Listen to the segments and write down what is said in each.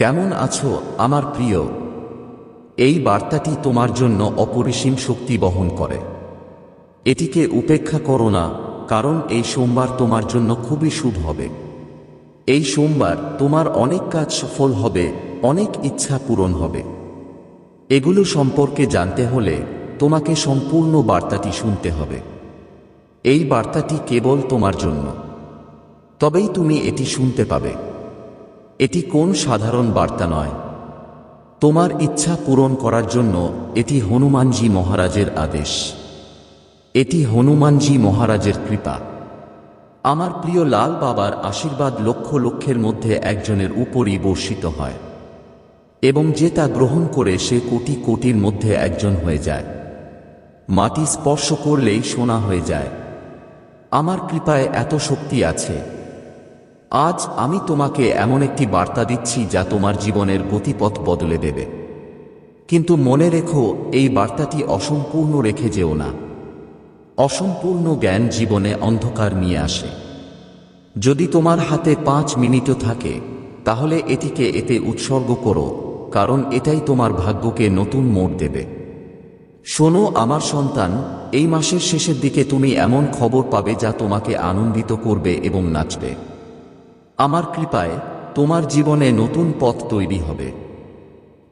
কেমন আছো, আমার প্রিয়? এই বার্তাটি তোমার জন্য অপরিসীম শক্তি বহন করে। এটিকে উপেক্ষা করো না, কারণ এই সোমবার তোমার জন্য খুবই শুভ হবে। এই সোমবার তোমার অনেক কাজ সফল হবে, অনেক ইচ্ছা পূরণ হবে। এগুলো সম্পর্কে জানতে হলে তোমাকে সম্পূর্ণ বার্তাটি শুনতে হবে। এই বার্তাটি কেবল তোমার জন্য। তবেই তুমি এটি শুনতে পাবে। এটি কোন সাধারণ বার্তা নয়। তোমার ইচ্ছা পূরণ করার জন্য এটি হনুমানজি মহারাজের আদেশ। এটি হনুমানজি মহারাজের কৃপা। আমার প্রিয় লাল বাবার আশীর্বাদ লক্ষ লক্ষের মধ্যে একজনের উপরই বর্ষিত হয়, এবং যে তা গ্রহণ করে সে কোটি কোটির মধ্যে একজন হয়ে যায়। মাটি স্পর্শ করলেই সোনা হয়ে যায়। আমার কৃপায় এত শক্তি আছে আজ আমি তোমাকে এমন একটি বার্তা দিচ্ছি যা তোমার জীবনের গতিপথ বদলে দেবে। কিন্তু মনে রেখো, এই বার্তাটি অসম্পূর্ণ রেখে যেও না। অসম্পূর্ণ জ্ঞান জীবনে অন্ধকার নিয়ে আসে। যদি তোমার হাতে পাঁচ মিনিটও থাকে, তাহলে এটিকে এতে উৎসর্গ করো, কারণ এটাই তোমার ভাগ্যকে নতুন মোড় দেবে। শোনো আমার সন্তান, এই মাসের শেষের দিকে তুমি এমন খবর পাবে যা তোমাকে আনন্দিত করবে এবং নাচবে। আমার কৃপায় তোমার জীবনে নতুন পথ তৈরি হবে।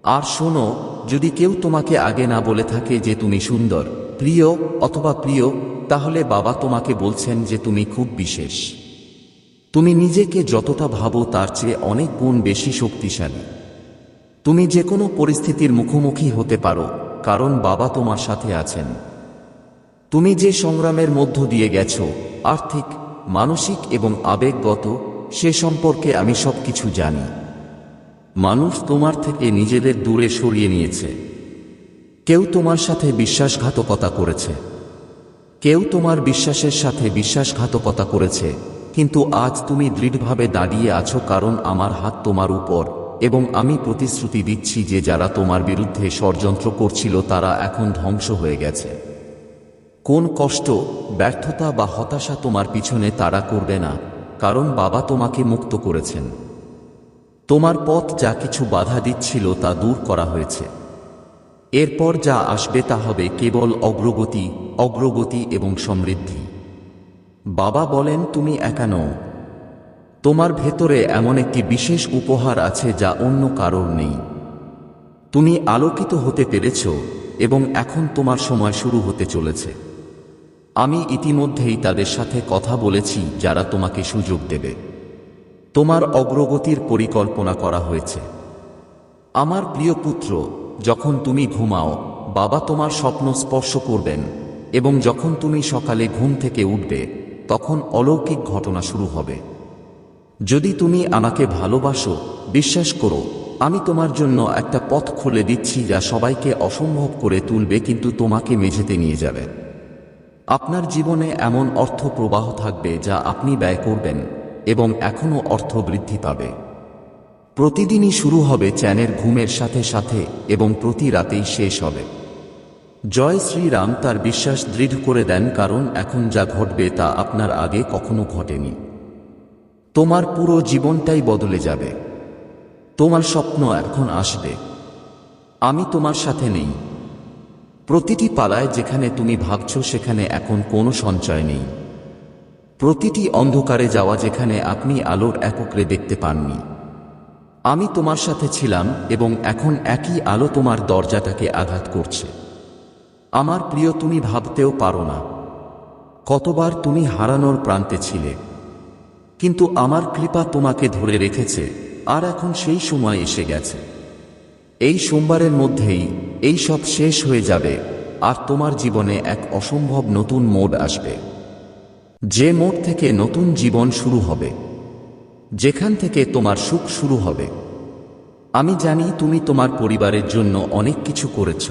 আর শোনো, যদি কেউ তোমাকে আগে না বলে থাকে যে তুমি সুন্দর, প্রিয় অথবা প্রিয়, তাহলে বাবা তোমাকে বলছেন যে তুমি খুব বিশেষ। তুমি নিজেকে যতটা ভাবো তার চেয়ে অনেক গুণ বেশি শক্তিশালী। তুমি যে কোনো পরিস্থিতির মুখোমুখি হতে পারো, কারণ বাবা তোমার সাথে আছেন। তুমি যে সংগ্রামের মধ্য দিয়ে গেছো, আর্থিক, মানসিক এবং আবেগগত সে সম্পর্কে আমি সবকিছু জানি। মানুষ তোমার থেকে নিজেদের দূরে সরিয়ে নিয়েছে। কেউ তোমার সাথে বিশ্বাসঘাতকতা করেছে। কেউ তোমার বিশ্বাসের সাথে বিশ্বাসঘাতকতা করেছে কিন্তু আজ তুমি দৃঢ়ভাবে দাঁড়িয়ে আছো কারণ আমার হাত তোমার উপর এবং আমি প্রতিশ্রুতি দিচ্ছি যে যারা তোমার বিরুদ্ধে ষড়যন্ত্র করছিল তারা এখন ধ্বংস হয়ে গেছে। কোন কষ্ট ব্যর্থতা বা হতাশা তোমার পিছনে তারা করবে না। কারণ বাবা তোমাকে মুক্ত করেছেন। তোমার পথ যা কিছু বাধা দিচ্ছিল তা দূর করা হয়েছে। এরপর যা আসবে তা হবে কেবল অগ্রগতি অগ্রগতি এবং সমৃদ্ধি। বাবা বলেন, তুমি একা নও। তোমার ভেতরে এমন একটি বিশেষ উপহার আছে যা অন্য কারোর নেই। তুমি আলোকিত হতে পেরেছ এবং এখন তোমার সময় শুরু হতে চলেছে। আমি ইতিমধ্যেই তাদের সাথে কথা বলেছি, যারা তোমাকে সুযোগ দেবে। তোমার অগ্রগতির পরিকল্পনা করা হয়েছে। আমার প্রিয় পুত্র, যখন তুমি ঘুমাও, বাবা তোমার স্বপ্ন স্পর্শ করবেন, এবং যখন তুমি সকালে ঘুম থেকে উঠবে, তখন অলৌকিক ঘটনা শুরু হবে। যদি তুমি আমাকে ভালোবাসো, বিশ্বাস করো, আমি তোমার জন্য একটা পথ খুলে দিচ্ছি যা সবাইকে অসম্ভব করে তুলবে, কিন্তু তোমাকে মেঝেতে নিয়ে যাবে। আপনার জীবনে এমন অর্থ প্রবাহ থাকবে যা আপনি ব্যয় করবেন এবং এখনও অর্থ বৃদ্ধি পাবে। প্রতিদিনই শুরু হবে চ্যানের ঘুমের সাথে সাথে এবং প্রতি রাতেই শেষ হবে। জয় শ্রীরাম তার বিশ্বাস দৃঢ় করে দেন কারণ এখন যা ঘটবে তা আপনার আগে কখনো ঘটেনি। তোমার পুরো জীবনটাই বদলে যাবে। তোমার স্বপ্ন এখন আসবে। আমি তোমার সাথে নেই। প্রতিটি পালায় যেখানে তুমি ভাবছ সেখানে এখন কোনো সঞ্চয় নেই। প্রতিটি অন্ধকারে যাওয়া যেখানে আপনি আলোর এককরে দেখতে পাননি। আমি তোমার সাথে ছিলাম এবং এখন একই আলো তোমার দরজাটাকে আঘাত করছে। আমার প্রিয়, তুমি ভাবতেও পারো না। কতবার তুমি হারানোর প্রান্তে ছিলে। কিন্তু আমার কৃপা তোমাকে ধরে রেখেছে, আর এখন সেই সময় এসে গেছে। এই সোমবারের মধ্যেই এই সব শেষ হয়ে যাবে, আর তোমার জীবনে এক অসম্ভব নতুন মোড আসবে। যে মোড থেকে নতুন জীবন শুরু হবে, যেখান থেকে তোমার সুখ শুরু হবে। আমি জানি তুমি তোমার পরিবারের জন্য অনেক কিছু করেছ,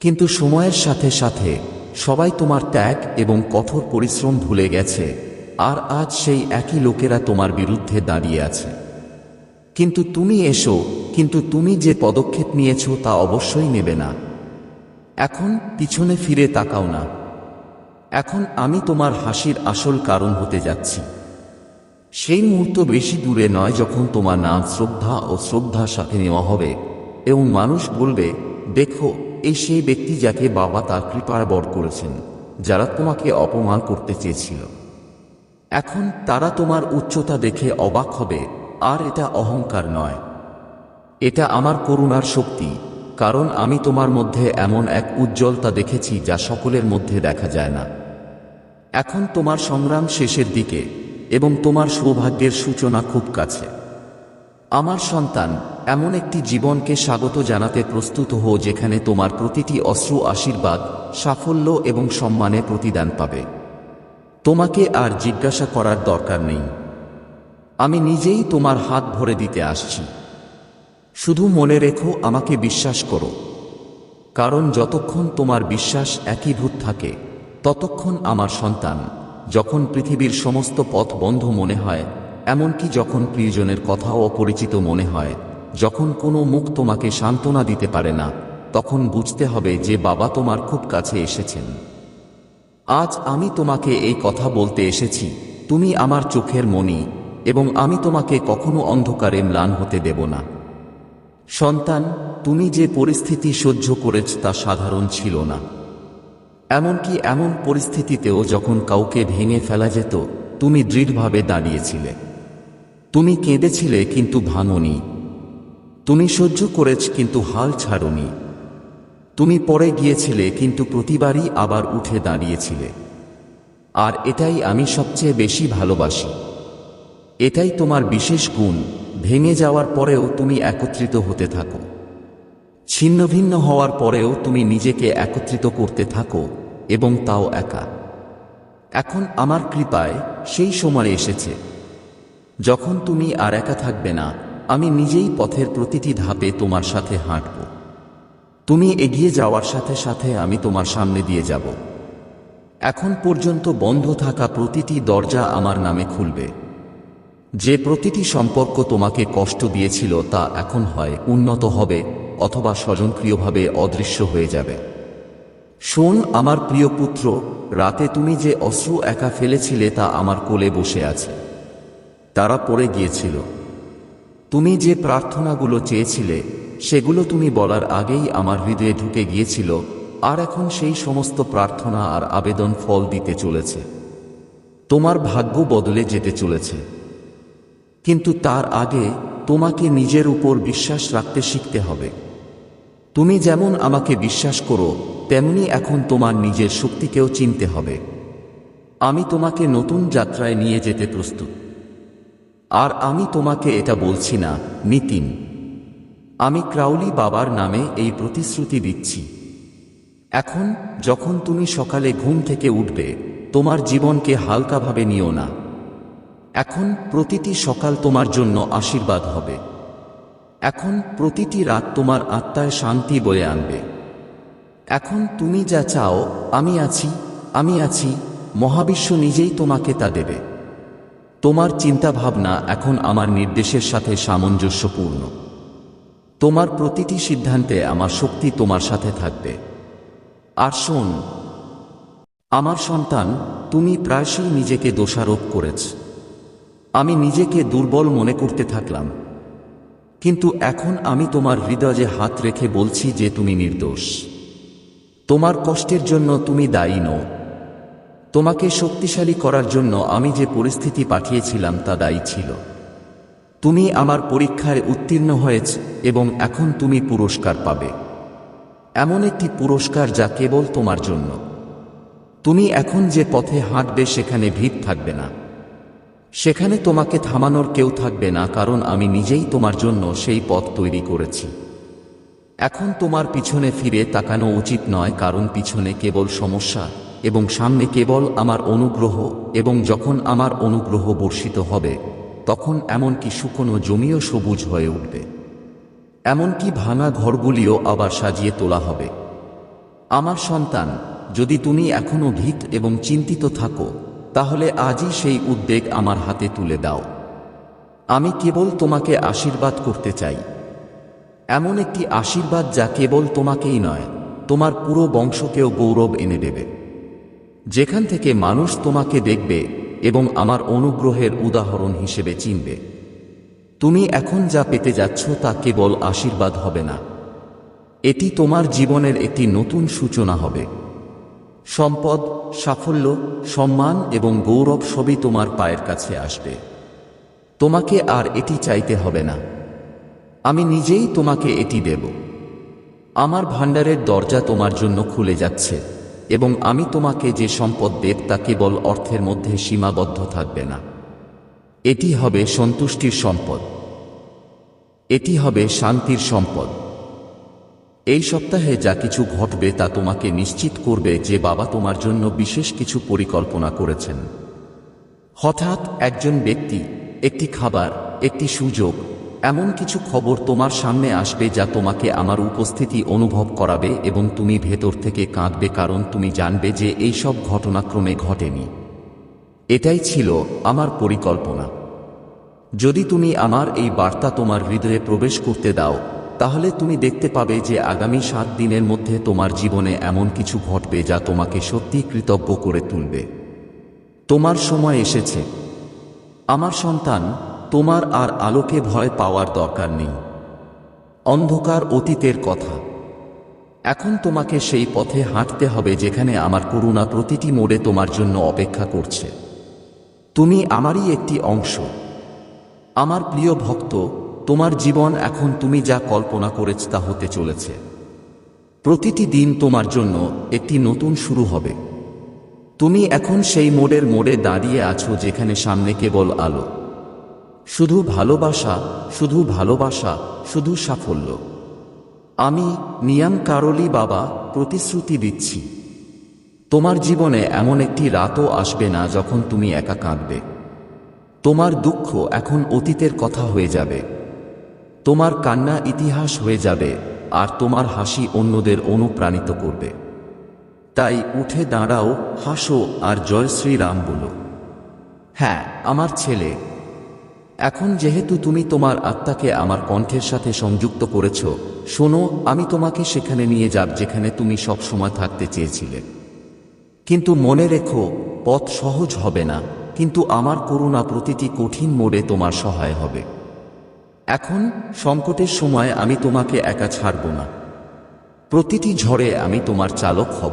কিন্তু সময়ের সাথে সাথে সবাই তোমার ত্যাগ এবং কঠোর পরিশ্রম ভুলে গেছে, আর আজ সেই একই লোকেরা তোমার বিরুদ্ধে দাঁড়িয়ে আছে। কিন্তু তুমি এসো কিন্তু তুমি যে পদক্ষেপ নিয়েছ তা অবশ্যই নেবে না। এখন পিছনে ফিরে তাকাও না। এখন আমি তোমার হাসির আসল কারণ হতে যাচ্ছি। সেই মুহূর্ত বেশি দূরে নয় যখন তোমার নাম শ্রদ্ধা ও শ্রদ্ধার সাথে নেওয়া হবে এবং মানুষ বলবে, দেখো, এই সেই ব্যক্তি যাকে বাবা তার কৃপার বর করেছেন, যারা তোমাকে অপমান করতে চেয়েছিল। এখন তারা তোমার উচ্চতা দেখে অবাক হবে, আর এটা অহংকার নয়। এটা আমার করুণার শক্তি, কারণ আমি তোমার মধ্যে এমন এক উজ্জ্বলতা দেখেছি যা সকলের মধ্যে দেখা যায় না। এখন তোমার সংগ্রাম শেষের দিকে, এবং তোমার সৌভাগ্যের সূচনা খুব কাছে। আমার সন্তান, এমন একটি জীবনকে স্বাগত জানাতে প্রস্তুত হো যেখানে তোমার প্রতিটি অশ্রু আশীর্বাদ, সাফল্য এবং সম্মানে প্রতিদান পাবে। তোমাকে আর জিজ্ঞাসা করার দরকার নেই। আমি নিজেই তোমার হাত ভরে দিতে আসছি। শুধু মনে রেখো, আমাকে বিশ্বাস করো। কারণ যতক্ষণ তোমার বিশ্বাস একীভূত থাকে, ততক্ষণ আমার সন্তান, যখন পৃথিবীর সমস্ত পথ বন্ধ মনে হয়, এমনকি যখন প্রিয়জনের কথাও অপরিচিত মনে হয়, যখন কোনো মুখ তোমাকে সান্ত্বনা দিতে পারে না, তখন বুঝতে হবে যে বাবা তোমার খুব কাছে এসেছেন। আজ আমি তোমাকে এই কথা বলতে এসেছি, তুমি আমার চোখের মনি এবং আমি তোমাকে কখনো অন্ধকারে ম্লান হতে দেব না। সন্তান, তুমি যে পরিস্থিতি সহ্য করেছ তা সাধারণ ছিল না। এমনকি এমন পরিস্থিতিতেও যখন কাউকে ভেঙে ফেলা যেত, তুমি দৃঢ়ভাবে দাঁড়িয়েছিলে। তুমি কেঁদেছিলে কিন্তু ভাঙনি। তুমি সহ্য করেছ কিন্তু হাল ছাড়নি। তুমি পরে গিয়েছিলে কিন্তু প্রতিবারই আবার উঠে দাঁড়িয়েছিলে। আর এটাই আমি সবচেয়ে বেশি ভালোবাসি। এটাই তোমার বিশেষ গুণ। ভেঙে যাওয়ার পরেও তুমি একত্রিত হতে থাকো। ছিন্ন ভিন্ন হওয়ার পরেও তুমি নিজেকে একত্রিত করতে থাকো এবং তাও একা। এখন আমার কৃপায় সেই সময় এসেছে। যখন তুমি আর একা থাকবে না, আমি নিজেই পথের প্রতিটি ধাপে তোমার সাথে হাঁটব। তুমি এগিয়ে যাওয়ার সাথে সাথে আমি তোমার সামনে দিয়ে যাব। এখন পর্যন্ত বন্ধ থাকা প্রতিটি দরজা আমার নামে খুলবে। যে প্রতিটি সম্পর্ক তোমাকে কষ্ট দিয়েছিল তা এখন হয় উন্নত হবে অথবা স্বজনক্রিয়ভাবে অদৃশ্য হয়ে যাবে। শোন, আমার প্রিয় পুত্র, রাতে তুমি যে অশ্রু একা ফেলেছিলে তা আমার কোলে বসে আছে। তারা পড়ে গিয়েছিল। তুমি যে প্রার্থনাগুলো চেয়েছিলে, সেগুলো তুমি বলার আগেই আমার হৃদয়ে ঢুকে গিয়েছিল, আর এখন সেই সমস্ত প্রার্থনা আর আবেদন ফল দিতে চলেছে। তোমার ভাগ্য বদলে যেতে চলেছে। কিন্তু তার আগে তোমাকে নিজের উপর বিশ্বাস রাখতে শিখতে হবে। তুমি যেমন আমাকে বিশ্বাস করো, তেমনি এখন তোমার নিজের শক্তিকেও চিনতে হবে। আমি তোমাকে নতুন যাত্রায় নিয়ে যেতে প্রস্তুত। আর আমি তোমাকে এটা বলছি না, নিতিন। আমি ক্রাউলি বাবার নামে এই প্রতিশ্রুতি দিচ্ছি। এখন যখন তুমি সকালে ঘুম থেকে উঠবে, তোমার জীবনকে হালকাভাবে নিও না। এখন প্রতিটি সকাল তোমার জন্য আশীর্বাদ হবে। এখন প্রতিটি রাত তোমার আত্মায় শান্তি বয়ে আনবে। এখন তুমি যা চাও, আমি আছি আমি আছি, মহাবিশ্ব নিজেই তোমাকে তা দেবে। তোমার চিন্তাভাবনা এখন আমার নির্দেশের সাথে সামঞ্জস্যপূর্ণ। তোমার প্রতিটি সিদ্ধান্তে আমার শক্তি তোমার সাথে থাকবে। আর শোন, আমার সন্তান, তুমি প্রায়শই নিজেকে দোষারোপ করেছ। আমি নিজেকে দুর্বল মনে করতে থাকলাম। কিন্তু এখন আমি তোমার হৃদয়ে হাত রেখে বলছি যে তুমি নির্দোষ। তোমার কষ্টের জন্য তুমি দায়ী নও। তোমাকে শক্তিশালী করার জন্য আমি যে পরিস্থিতি পাঠিয়েছিলাম তা দায়ী ছিল। তুমি আমার পরীক্ষায় উত্তীর্ণ হয়েছ এবং এখন তুমি পুরস্কার পাবে। এমন একটি পুরস্কার যা কেবল তোমার জন্য। তুমি এখন যে পথে হাঁটবে সেখানে ভিড় থাকবে না। সেখানে তোমাকে থামানোর কেউ থাকবে না, কারণ আমি নিজেই তোমার জন্য সেই পথ তৈরি করেছি। এখন তোমার পিছনে ফিরে তাকানো উচিত নয়, কারণ পিছনে কেবল সমস্যা এবং সামনে কেবল আমার অনুগ্রহ এবং যখন আমার অনুগ্রহ বর্ষিত হবে, তখন এমনকি শুকনো জমিও সবুজ হয়ে উঠবে। এমনকি ভাঙা ঘরগুলিও আবার সাজিয়ে তোলা হবে। আমার সন্তান, যদি তুমি এখনও ভীত এবং চিন্তিত থাকো তাহলে আজই সেই উদ্বেগ আমার হাতে তুলে দাও। আমি কেবল তোমাকে আশীর্বাদ করতে চাই। এমন একটি আশীর্বাদ যা কেবল তোমাকেই নয়, তোমার পুরো বংশকেও গৌরব এনে দেবে। যেখান থেকে মানুষ তোমাকে দেখবে এবং আমার অনুগ্রহের উদাহরণ হিসেবে চিনবে। তুমি এখন যা পেতে যাচ্ছ তা কেবল আশীর্বাদ হবে না। এটি তোমার জীবনের একটি নতুন সূচনা হবে। সম্পদ, সাফল্য, সম্মান এবং গৌরব সবই তোমার পায়ের কাছে আসবে। তোমাকে আর এটি চাইতে হবে না। আমি নিজেই তোমাকে এটি দেব। আমার ভাণ্ডারের দরজা তোমার জন্য খুলে যাচ্ছে এবং আমি তোমাকে যে সম্পদ দেব তা কেবল অর্থের মধ্যে সীমাবদ্ধ থাকবে না। এটি হবে সন্তুষ্টির সম্পদ। এটি হবে শান্তির সম্পদ। এই সপ্তাহে যা কিছু ঘটবে তা তোমাকে নিশ্চিত করবে যে বাবা তোমার জন্য বিশেষ কিছু পরিকল্পনা করেছেন। হঠাৎ একজন ব্যক্তি, একটি খাবার, একটি সুযোগ, এমন কিছু খবর তোমার সামনে আসবে যা তোমাকে আমার উপস্থিতি অনুভব করাবে এবং তুমি ভেতর থেকে কাঁদবে কারণ তুমি জানবে যে এই সব ঘটনাক্রমে ঘটেনি। এটাই ছিল আমার পরিকল্পনা। যদি তুমি আমার এই বার্তা তোমার হৃদয়ে প্রবেশ করতে দাও তাহলে তুমি দেখতে পাবে যে আগামী সাত দিনের মধ্যে তোমার জীবনে এমন কিছু ঘটবে যা তোমাকে সত্যি কৃতজ্ঞ করে তুলবে। তোমার সময় এসেছে। আমার সন্তান, তোমার আর আলোকে ভয় পাওয়ার দরকার নেই। অন্ধকার অতীতের কথা। এখন তোমাকে সেই পথে হাঁটতে হবে যেখানে আমার করুণা প্রতিটি মোড়ে তোমার জন্য অপেক্ষা করছে। তুমি আমারই একটি অংশ। আমার প্রিয় ভক্ত তোমার জীবন এখন তুমি যা কল্পনা করেছ তা হতে চলেছে। প্রতিটি দিন তোমার জন্য একটি নতুন শুরু হবে। তুমি এখন সেই মোড়ের মোড়ে দাঁড়িয়ে আছো যেখানে সামনে কেবল আলো। শুধু ভালোবাসা শুধু ভালোবাসা, শুধু সাফল্য। আমি নিয়াম কারলি বাবা প্রতিশ্রুতি দিচ্ছি। তোমার জীবনে এমন একটি রাতও আসবে না যখন তুমি একা কাঁদবে। তোমার দুঃখ এখন অতীতের কথা হয়ে যাবে। তোমার কান্না ইতিহাস হয়ে যাবে, আর তোমার হাসি অন্যদের অনুপ্রাণিত করবে। তাই উঠে দাঁড়াও, হাসো আর জয় শ্রীরাম বলো। হ্যাঁ আমার ছেলে, এখন যেহেতু তুমি তোমার আত্মাকে আমার কণ্ঠের সাথে সংযুক্ত করেছ, শোনো, আমি তোমাকে সেখানে নিয়ে যাব যেখানে তুমি সব সময় থাকতে চেয়েছিলে। কিন্তু মনে রেখো, পথ সহজ হবে না, কিন্তু আমার করুণা প্রতিটি কঠিন মোড়ে তোমার সহায় হবে। এখন সংকটের সময় আমি তোমাকে একা ছাড়ব না। প্রতিটি ঝড়ে আমি তোমার চালক হব।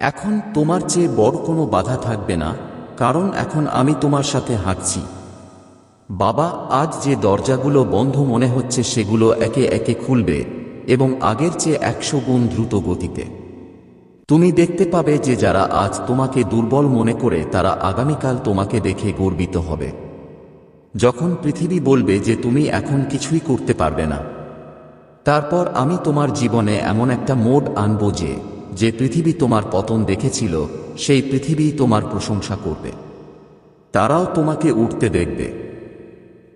এখন তোমার চেয়ে বড় কোনো বাধা থাকবে না, কারণ এখন আমি তোমার সাথে হাঁটছি। বাবা, আজ যে দরজাগুলো বন্ধ মনে হচ্ছে সেগুলো একে একে খুলবে এবং আগের চেয়ে একশো গুণ দ্রুত গতিতে। তুমি দেখতে পাবে যে যারা আজ তোমাকে দুর্বল মনে করে তারা আগামীকাল তোমাকে দেখে গর্বিত হবে। যখন পৃথিবী বলবে যে তুমি এখন কিছুই করতে পারবে না। তারপর আমি তোমার জীবনে এমন একটা মোড আনব যে যে পৃথিবী তোমার পতন দেখেছিল, সেই পৃথিবী তোমার প্রশংসা করবে। তারাও তোমাকে উঠতে দেখবে।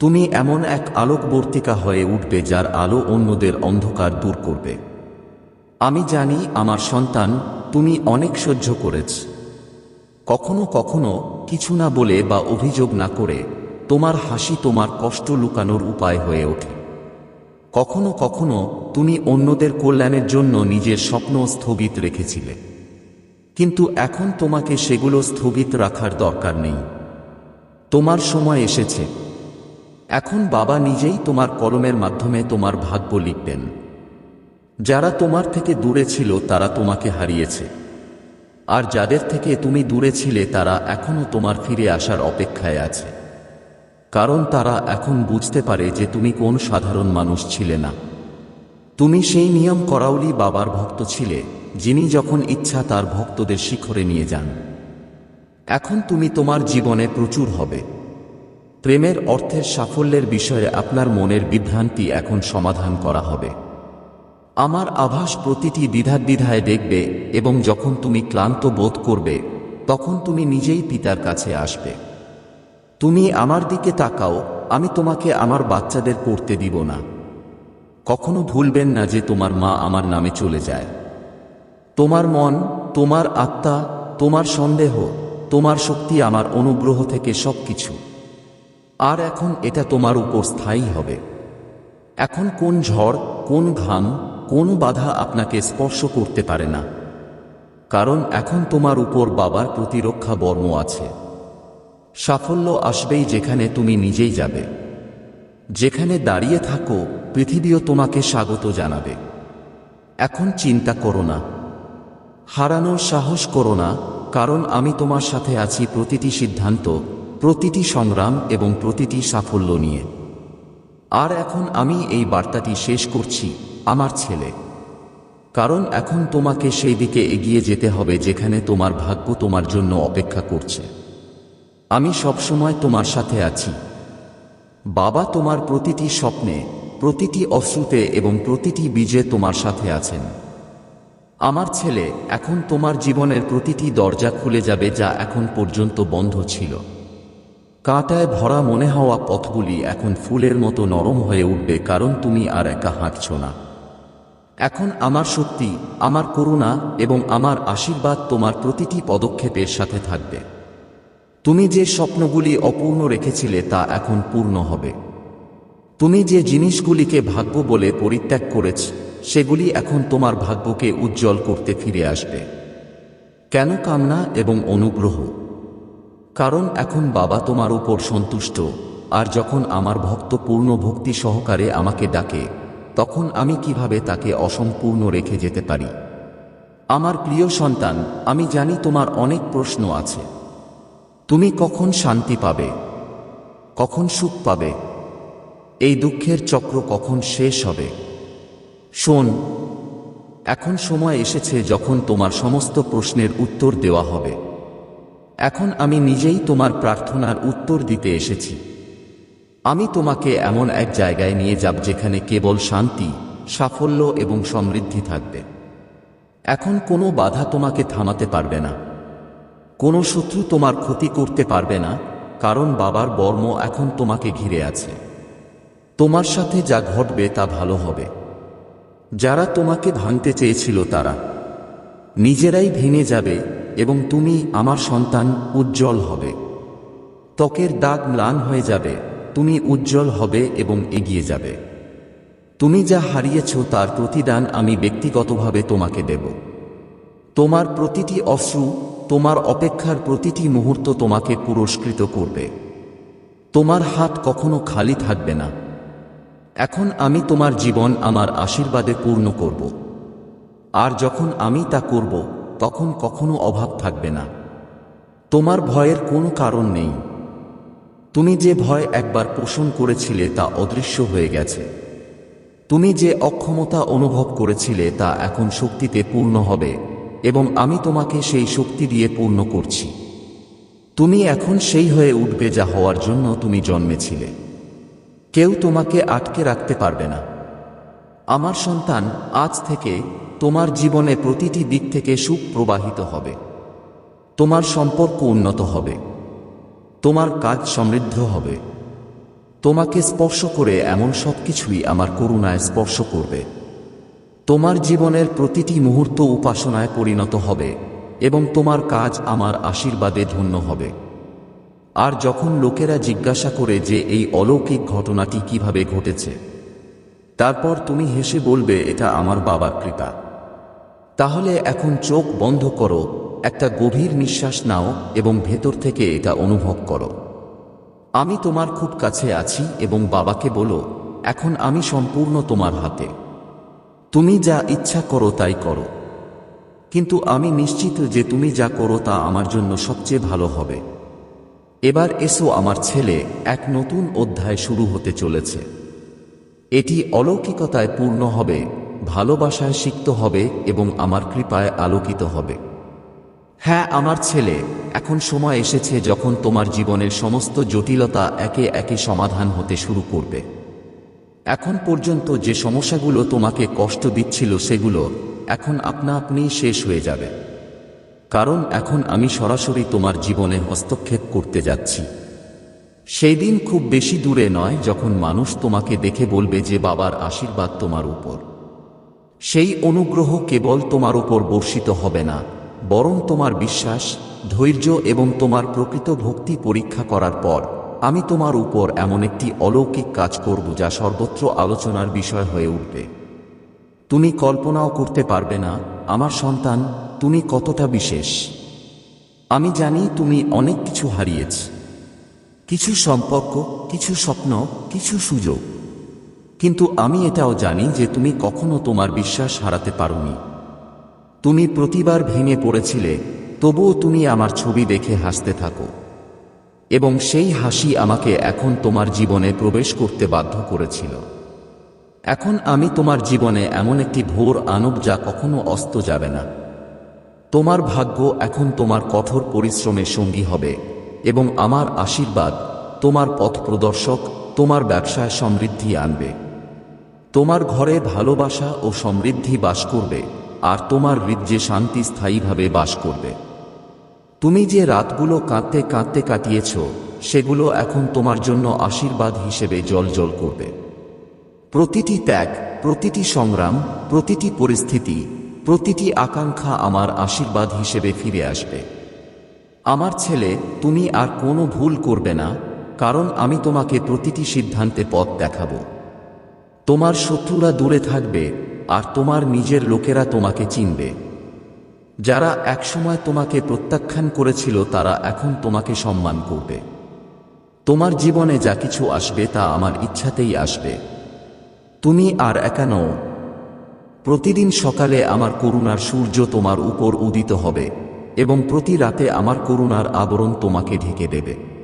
তুমি এমন এক আলোকবর্তিকা হয়ে উঠবে যার আলো অন্যদের অন্ধকার দূর করবে। আমি জানি আমার সন্তান, তুমি অনেক সহ্য করেছ। কখনো কখনো কিছু না বলে বা অভিযোগ না করে তোমার হাসি তোমার কষ্ট লুকানোর উপায় হয়ে ওঠে। কখনো কখনো তুমি অন্যদের কল্যাণের জন্য নিজের স্বপ্ন স্থগিত রেখেছিলে। কিন্তু এখন তোমাকে সেগুলো স্থগিত রাখার দরকার নেই। তোমার সময় এসেছে। এখন বাবা নিজেই তোমার কলমের মাধ্যমে তোমার ভাগ্য লিখবেন। যারা তোমার থেকে দূরে ছিল তারা তোমাকে হারিয়েছে। আর যাদের থেকে তুমি দূরে ছিলে তারা এখনও তোমার ফিরে আসার অপেক্ষায় আছে। কারণ তারা এখন বুঝতে পারে যে তুমি কোন সাধারণ মানুষ ছিলে না। তুমি সেই নিয়ম করাউলি বাবার ভক্ত ছিলে, যিনি যখন ইচ্ছা তার ভক্তদের শিখরে নিয়ে যান। এখন তুমি তোমার জীবনে প্রচুর হবে। প্রেমের অর্থের সাফল্যের বিষয়ে আপনার মনের বিভ্রান্তি এখন সমাধান করা হবে। আমার আভাস প্রতিটি দ্বিধার দ্বিধায় দেখবে এবং যখন তুমি ক্লান্ত বোধ করবে, তখন তুমি নিজেই পিতার কাছে আসবে। তুমি আমার দিকে তাকাও, আমি তোমাকে আমার বাচ্চাদের পড়তে দিব না। কখনো ভুলবেন না যে তোমার মা আমার নামে চলে যায়। তোমার মন, তোমার আত্মা, তোমার সন্দেহ, তোমার শক্তি আমার অনুগ্রহ থেকে সব কিছু আর এখন এটা তোমার উপর স্থায়ী হবে। এখন কোন ঝড়, কোন ঘাম, কোন বাধা আপনাকে স্পর্শ করতে পারে না। কারণ এখন তোমার উপর বাবার প্রতিরক্ষা বর্ম আছে। সাফল্য আসবেই যেখানে তুমি নিজেই যাবে। যেখানে দাঁড়িয়ে থাকো, পৃথিবীও তোমাকে স্বাগত জানাবে। এখন চিন্তা করো না। হারানোর সাহস করো না, কারণ আমি তোমার সাথে আছি প্রতিটি সিদ্ধান্ত, প্রতিটি সংগ্রাম এবং প্রতিটি সাফল্য নিয়ে। আর এখন আমি এই বার্তাটি শেষ করছি, আমার ছেলে। কারণ এখন তোমাকে সেই দিকে এগিয়ে যেতে হবে যেখানে তোমার ভাগ্য তোমার জন্য অপেক্ষা করছে। আমি সবসময় তোমার সাথে আছি। বাবা তোমার প্রতিটি স্বপ্নে, প্রতিটি অশ্রুতে এবং প্রতিটি বীজে তোমার সাথে আছেন। আমার ছেলে এখন তোমার জীবনের প্রতিটি দরজা খুলে যাবে যা এখন পর্যন্ত বন্ধ ছিল। কাঁটায় ভরা মনে হওয়া পথগুলি এখন ফুলের মতো নরম হয়ে উঠবে কারণ তুমি আর একা হাঁটছ না। এখন আমার শক্তি, আমার করুণা এবং আমার আশীর্বাদ তোমার প্রতিটি পদক্ষেপের সাথে থাকবে। তুমি যে স্বপ্নগুলি অপূর্ণ রেখেছিলে তা এখন পূর্ণ হবে। তুমি যে জিনিসগুলিকে ভাগ্য বলে পরিত্যাগ করেছ, সেগুলি এখন তোমার ভাগ্যকে উজ্জ্বল করতে ফিরে আসবে। কেন কামনা এবং অনুগ্রহ? কারণ এখন বাবা তোমার উপর সন্তুষ্ট, আর যখন আমার ভক্ত পূর্ণ ভক্তি সহকারে আমাকে ডাকে, তখন আমি কীভাবে তাকে অসম্পূর্ণ রেখে যেতে পারি? আমার প্রিয় সন্তান, আমি জানি তোমার অনেক প্রশ্ন আছে। তুমি কখন শান্তি পাবে? কখন সুখ পাবে? এই দুঃখের চক্র কখন শেষ হবে? শোন, এখন সময় এসেছে যখন তোমার সমস্ত প্রশ্নের উত্তর দেওয়া হবে। এখন আমি নিজেই তোমার প্রার্থনার উত্তর দিতে এসেছি। আমি তোমাকে এমন এক জায়গায় নিয়ে যাব যেখানে কেবল শান্তি, সাফল্য এবং সমৃদ্ধি থাকবে। এখন কোনো বাধা তোমাকে থামাতে পারবে না। কোনো শত্রু তোমার ক্ষতি করতে পারবে না, কারণ বাবার বর্ম এখন তোমাকে ঘিরে আছে। তোমার সাথে যা ঘটবে তা ভালো হবে। যারা তোমাকে ভাঙতে চেয়েছিল তারা। নিজেরাই ভেঙে যাবে এবং তুমি আমার সন্তান উজ্জ্বল হবে। ত্বকের দাগ ম্লান হয়ে যাবে, তুমি উজ্জ্বল হবে এবং এগিয়ে যাবে। তুমি যা হারিয়েছ তার প্রতিদান আমি ব্যক্তিগতভাবে তোমাকে দেব। তোমার প্রতিটি অশ্রু তোমার অপেক্ষার প্রতিটি মুহূর্ত তোমাকে পুরস্কৃত করবে। তোমার হাত কখনো খালি থাকবে না। এখন আমি তোমার জীবন আমার আশীর্বাদে পূর্ণ করব। আর যখন আমি তা করব, তখন কখনো অভাব থাকবে না। তোমার ভয়ের কোনো কারণ নেই। তুমি যে ভয় একবার পোষণ করেছিলে তা অদৃশ্য হয়ে গেছে। তুমি যে অক্ষমতা অনুভব করেছিলে তা এখন শক্তিতে পূর্ণ হবে। এবং আমি তোমাকে সেই শক্তি দিয়ে পূর্ণ করছি। তুমি এখন সেই হয়ে উঠবে যা হওয়ার জন্য তুমি জন্মেছিলে। কেউ তোমাকে আটকে রাখতে পারবে না। আমার সন্তান আজ থেকে তোমার জীবনে প্রতিটি দিক থেকে সুখ প্রবাহিত হবে। তোমার সম্পর্ক উন্নত হবে। তোমার কাজ সমৃদ্ধ হবে। তোমাকে স্পর্শ করে এমন সব কিছুই আমার করুণায় স্পর্শ করবে। তোমার জীবনের প্রতিটি মুহূর্ত উপাসনায় পরিণত হবে, এবং তোমার কাজ আমার আশীর্বাদে ধন্য হবে। আর যখন লোকেরা জিজ্ঞাসা করে যে এই অলৌকিক ঘটনাটি কীভাবে ঘটেছে, তারপর তুমি হেসে বলবে, এটা আমার বাবার কৃপা। তাহলে এখন চোখ বন্ধ করো, একটা গভীর নিঃশ্বাস নাও, এবং ভেতর থেকে এটা অনুভব করো। আমি তোমার খুব কাছে আছি, এবং বাবাকে বলো, এখন আমি সম্পূর্ণ তোমার হাতে। তুমি যা ইচ্ছা করো তাই করো। কিন্তু আমি নিশ্চিত যে তুমি যা করো তা আমার জন্য সবচেয়ে ভালো হবে। এবার এসো আমার ছেলে এক নতুন অধ্যায় শুরু হতে চলেছে। এটি অলৌকিকতায় পূর্ণ হবে, ভালোবাসায় সিক্ত হবে এবং আমার কৃপায় আলোকিত হবে। হ্যাঁ আমার ছেলে, এখন সময় এসেছে যখন তোমার জীবনের সমস্ত জটিলতা একে একে সমাধান হতে শুরু করবে। এখন পর্যন্ত যে সমস্যাগুলো তোমাকে কষ্ট দিচ্ছিল সেগুলো এখন আপনা আপনিই শেষ হয়ে যাবে। কারণ এখন আমি সরাসরি তোমার জীবনে হস্তক্ষেপ করতে যাচ্ছি। সেই দিন খুব বেশি দূরে নয় যখন মানুষ তোমাকে দেখে বলবে যে বাবার আশীর্বাদ তোমার উপর। সেই অনুগ্রহ কেবল তোমার উপর বর্ষিত হবে না, বরং তোমার বিশ্বাস, ধৈর্য এবং তোমার প্রকৃত ভক্তি পরীক্ষা করার পর আমি তোমার উপর এমন একটি অলৌকিক কাজ করব যা সর্বত্র আলোচনার বিষয় হয়ে উঠবে। তুমি কল্পনাও করতে পারবে না, আমার সন্তান, তুমি কতটা বিশেষ। আমি জানি তুমি অনেক কিছু হারিয়েছ। কিছু সম্পর্ক, কিছু স্বপ্ন, কিছু সুযোগ। কিন্তু আমি এটাও জানি যে তুমি কখনো তোমার বিশ্বাস হারাতে পারোনি। তুমি প্রতিবার ভেঙে পড়েছিলে, তবুও তুমি আমার ছবি দেখে হাসতে থাকো। এবং সেই হাসি আমাকে এখন তোমার জীবনে প্রবেশ করতে বাধ্য করেছিল। এখন আমি তোমার জীবনে এমন একটি ভোর আনব যা কখনো অস্ত যাবে না। তোমার ভাগ্য এখন তোমার কঠোর পরিশ্রমের সঙ্গী হবে এবং আমার আশীর্বাদ তোমার পথ প্রদর্শক, তোমার ব্যবসায় সমৃদ্ধি আনবে। তোমার ঘরে ভালোবাসা ও সমৃদ্ধি বাস করবে, আর তোমার হৃদ্যে শান্তি স্থায়ীভাবে বাস করবে। তুমি যে রাতগুলো কাঁদতে কাঁদতে কাটিয়েছ, সেগুলো এখন তোমার জন্য আশীর্বাদ হিসেবে জল করবে। প্রতিটি ত্যাগ, প্রতিটি সংগ্রাম, প্রতিটি পরিস্থিতি, প্রতিটি আকাঙ্ক্ষা আমার আশীর্বাদ হিসেবে ফিরে আসবে। আমার ছেলে, তুমি আর কোনো ভুল করবে না, কারণ আমি তোমাকে প্রতিটি সিদ্ধান্তে পথ দেখাবো। তোমার শত্রুরা দূরে থাকবে, আর তোমার নিজের লোকেরা তোমাকে চিনবে। যারা একসময় তোমাকে প্রত্যাখ্যান করেছিল, তারা এখন তোমাকে সম্মান করবে। তোমার জীবনে যা কিছু আসবে, তা আমার ইচ্ছাতেই আসবে। তুমি আর একা নও। প্রতিদিন সকালে আমার করুণার সূর্য তোমার উপর উদিত হবে, এবং প্রতি রাতে আমার করুণার আবরণ তোমাকে ঢেকে দেবে।